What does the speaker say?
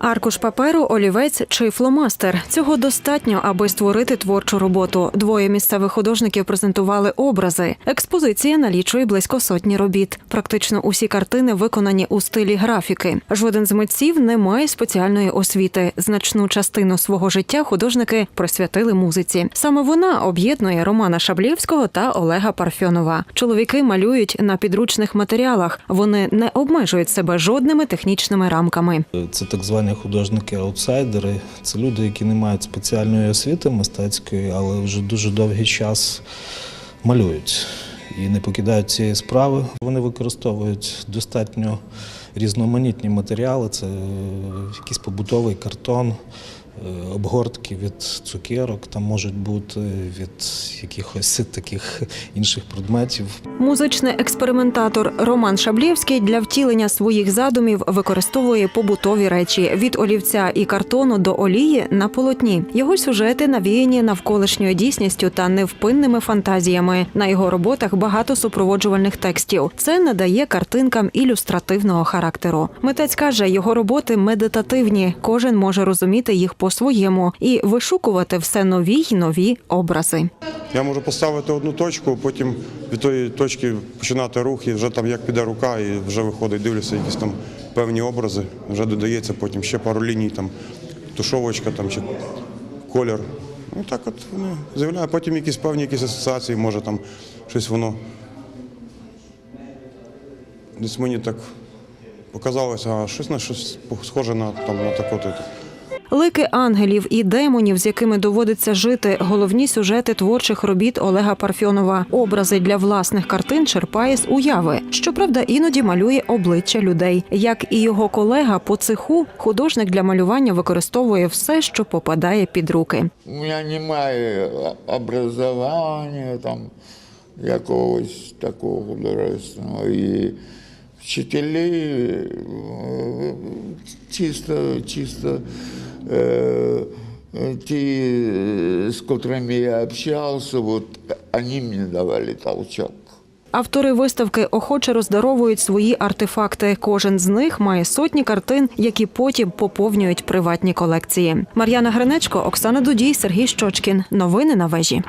Аркуш паперу, олівець чи фломастер. Цього достатньо, аби створити творчу роботу. Двоє місцевих художників презентували образи. Експозиція налічує близько сотні робіт. Практично усі картини виконані у стилі графіки. Жоден з митців не має спеціальної освіти. Значну частину свого життя художники присвятили музиці. Саме вона об'єднує Романа Шаблєвського та Олега Парфьонова. Чоловіки малюють на підручних матеріалах. Вони не обмежують себе жодними технічними рамками. Це так звані художники-аутсайдери. Це люди, які не мають спеціальної освіти мистецької, але вже дуже довгий час малюють і не покидають цієї справи. Вони використовують достатньо різноманітні матеріали. Це якийсь побутовий картон, е, обгортки від цукерок, там можуть бути від якихось таких інших предметів. Музичний експериментатор Роман Шаблєвський для втілення своїх задумів використовує побутові речі від олівця і картону до олії на полотні. Його сюжети навіяні навколишньою дійсністю та невпинними фантазіями. На його роботах багато супроводжувальних текстів. Це надає картинкам ілюстративного характеру. Митець каже, його роботи медитативні. Кожен може розуміти їх по-своєму і вишукувати все нові й нові образи. Я можу поставити одну точку, потім від тої точки починати рух, і вже там як піде рука, і вже виходить, дивлюся, якісь там певні образи. Вже додається потім ще пару ліній, там тушовочка там, чи колір. Ну так от воно з'являє. Потім якісь певні якісь асоціації, може там щось воно. Десь мені так показалося, а щось на щось схоже на там на таку. Лики ангелів і демонів, з якими доводиться жити, головні сюжети творчих робіт Олега Парфьонова. Образи для власних картин черпає з уяви. Щоправда, іноді малює обличчя людей. Як і його колега по цеху, художник для малювання використовує все, що попадає під руки. У мене немає образування там якогось такого художественного. І вчителі е, чисто, чисто е, ті, з котрими я общався, вот, вони мені давали толчок. Автори виставки охоче роздаровують свої артефакти. Кожен з них має сотні картин, які потім поповнюють приватні колекції. Мар'яна Гринечко, Оксана Дудій, Сергій Щочкін. Новини на вежі.